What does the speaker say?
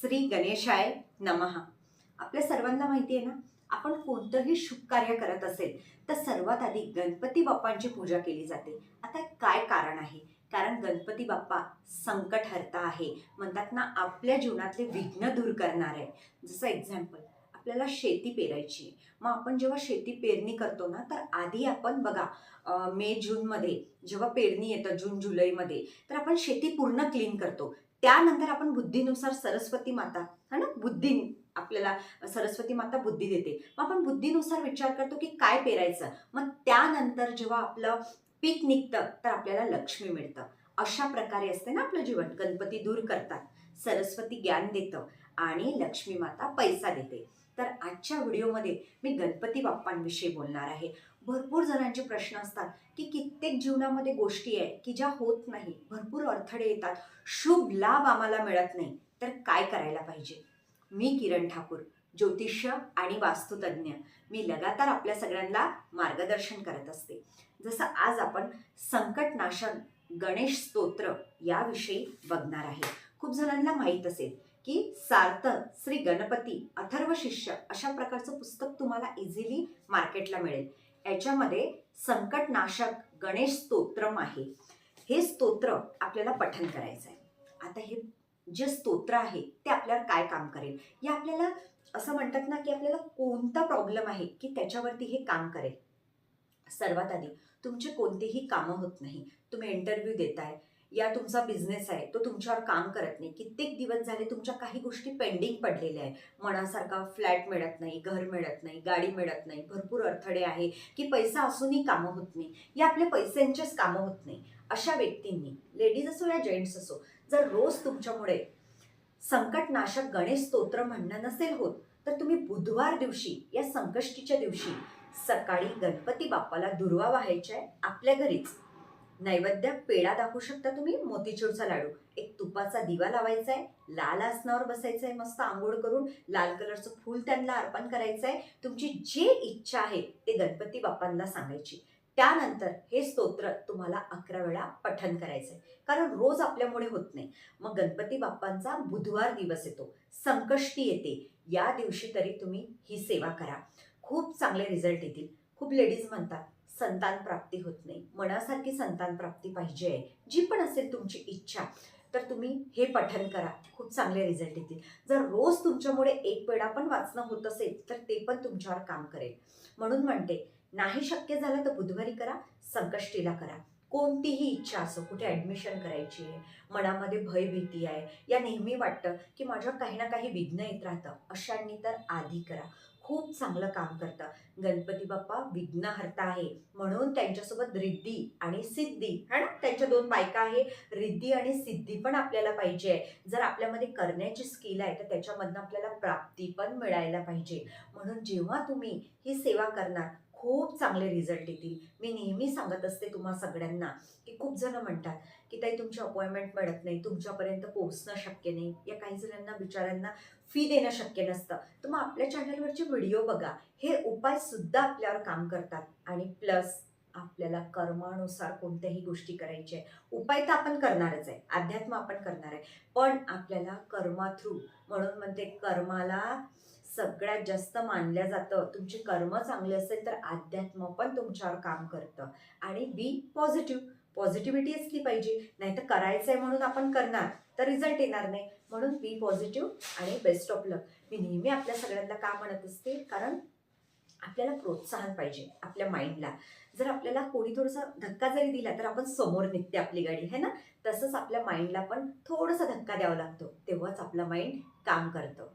श्री गणेशाय नमहा आपल्या सर्वांना माहिती आहे ना आपण कोणतंही शुभ कार्य करत असेल तर सर्वात आधी गणपती बाप्पांची पूजा केली जाते. आता काय कारण आहे? कारण गणपती बाप्पा संकट हरता आहे. म्हणतात ना आपल्या जीवनातले विघ्न दूर करणार आहे जसं एक्झाम्पल आपल्याला शेती पेरायची आहे. मग आपण जेव्हा शेती पेरणी करतो ना तर आधी आपण बघा मे जूनमध्ये जेव्हा पेरणी येतं जून जुलैमध्ये तर आपण शेती पूर्ण क्लीन करतो. त्यानंतर आपण बुद्धीनुसार सरस्वती माता है ना? बुद्धी आपल्याला सरस्वती माता बुद्धी देते. मग आपण बुद्धीनुसार विचार करतो की काय पेरायचं? मग त्यानंतर जेव्हा आपलं पीक निघतं तर आपल्याला लक्ष्मी मिळतं. अशा प्रकारे असते ना आपलं जीवन. गणपती दूर करतात सरस्वती ज्ञान देतं आणि लक्ष्मी माता पैसा देते. तर आजच्या व्हिडिओमध्ये मी गणपती बाप्पांविषयी बोलणार आहे. भरपूर जणांचे प्रश्न असतात की कित्येक जीवनामध्ये गोष्टी आहे की ज्या होत नाही भरपूर अडथळे येतात शुभ लाभ आम्हाला मिळत नाही तर काय करायला पाहिजे? मी किरण ठाकूर ज्योतिष्य आणि वास्तुतज्ञ. मी लगातार आपल्या सगळ्यांना मार्गदर्शन करत असते. जसं आज आपण संकटनाशन गणेश स्तोत्र याविषयी बघणार आहे. खूप जणांना माहीत असेल की सार्थ श्री गणपती अथर्व शिष्य अशा प्रकारचं पुस्तक तुम्हाला इझिली मार्केटला मिळेल. याच्यामध्ये संकटनाशक गणेश स्तोत्रम आहे. हे स्तोत्र आपल्याला पठन करायचं आहे. आता हे जे स्तोत्र आहे ते आपल्याला काय काम करेल? या आपल्याला असं म्हणतात ना की आपल्याला कोणता प्रॉब्लेम आहे की त्याच्यावरती हे काम करेल? सर्वात आधी तुमचे कोणतेही कामं होत नाही. तुम्ही इंटरव्ह्यू देताय या तुमचा बिझनेस आहे तो तुमच्यावर काम करत नाही. कित्येक दिवस झाले तुमच्या काही गोष्टी पेंडिंग पडलेल्या आहे मनासारखा फ्लॅट मिळत नाही घर मिळत नाही गाडी मिळत नाही भरपूर अडथळे आहे की पैसा असूनही कामं होत नाही. या आपल्या पैशांचेच कामं होत नाही. अशा व्यक्तींनी लेडीज असो या जेंट्स असो जर रोज तुमच्यामुळे संकटनाशक गणेश स्तोत्र म्हणणं नसेल होत तर तुम्ही बुधवार दिवशी या संकष्टीच्या दिवशी सकाळी गणपती बाप्पाला दुर्वा व्हायच्या आहे आपल्या घरीच. नैवेद्य पेढा दाखवू शकता तुम्ही? मोतीचूरचा लाडू. एक तुपाचा दिवा लावायचा आहे लाल आसनावर बसायचं आहे मस्त आंघोळ करून लाल कलरचं फूल त्यांना अर्पण करायचं आहे तुमची जे इच्छा आहे ते गणपती बाप्पांना सांगायची. त्यानंतर हे स्तोत्र तुम्हाला अकरा वेळा पठन करायचं आहे कारण रोज आपल्यामुळे होत नाही. मग गणपती बाप्पांचा बुधवार दिवस येतो. संकष्टी येते. या दिवशी तरी तुम्ही ही सेवा करा. खूप चांगले रिझल्ट येतील. खूप लेडीज म्हणतात संतान प्राप्ती होत नाही. मनासारखी संतान प्राप्ती पाहिजे आहे. जी पण असेल तुमची इच्छा तर तुम्ही हे पठन करा. खूप चांगले रिझल्ट येतील. जर रोज तुमच्यामुळे एक वेळा पण वाचणं होत असेल तर ते पण तुमच्यावर काम करेल. म्हणून म्हणते नाही शक्य झालं तर बुधवारी करा संकष्टीला करा. कोणतीही इच्छा असो कुठे ॲडमिशन करायची आहे मनामध्ये भयभीती आहे या नेहमी वाटतं की माझ्या काही ना काही विघ्न येत राहतं. अशांनी तर आधी करा. खूप चांगलं काम करतं. गणपती बाप्पा विघ्नहर्ता आहे. म्हणून त्यांच्यासोबत रिद्धी आणि सिद्धी है ना? त्यांच्या दोन बायका आहे. रिद्धी आणि सिद्धी पण आपल्याला पाहिजे. आहे जर आपल्यामध्ये करण्याची स्किल आहे तर त्याच्यामधनं आपल्याला प्राप्ती पण मिळायला पाहिजे. म्हणून जेव्हा तुम्ही ही सेवा करणार खूप चांगले रिझल्ट येतील. मी नेहमी सांगत असते तुम्हा सगळ्यांना की खूप जण म्हणतात की ताई तुमची अपॉइंटमेंट मिळत नाही तुमच्यापर्यंत पोहोचणं शक्य नाही. या काही जणांना बिचाऱ्यांना फी देणं शक्य नसतं. तर मग आपल्या चॅनलवरचे व्हिडिओ बघा. हे उपाय सुद्धा आपल्यावर काम करतात. आणि प्लस आपल्याला कर्मानुसार कोणत्याही गोष्टी करायच्या आहे. उपाय तर आपण करणारच आहे. अध्यात्म आपण करणार आहे. पण आपल्याला कर्मा थ्रू म्हणून म्हणते कर्माला सगळ्यात जास्त मानलं जातं. तुमचे कर्म चांगले असेल तर अध्यात्म पण तुमच्यावर काम करतं. आणि बी पॉझिटिव्ह पॉझिटिव्हिटी असली पाहिजे. नाही तर करायचं आहे म्हणून आपण करणार तर रिझल्ट येणार नाही. म्हणून बी पॉझिटिव्ह आणि बेस्ट ऑफ लक मी नेहमी आपल्या सगळ्यांना का म्हणत असते? कारण आपल्याला प्रोत्साहन पाहिजे आपल्या माइंडला जर आपल्याला कोणी थोडासा धक्का जरी दिला तर आपण समोर निघते आपली गाडी है ना? तसंच आपल्या माइंडला पण थोडासा धक्का द्यावा लागतो. तेव्हाच आपला माइंड काम करतं.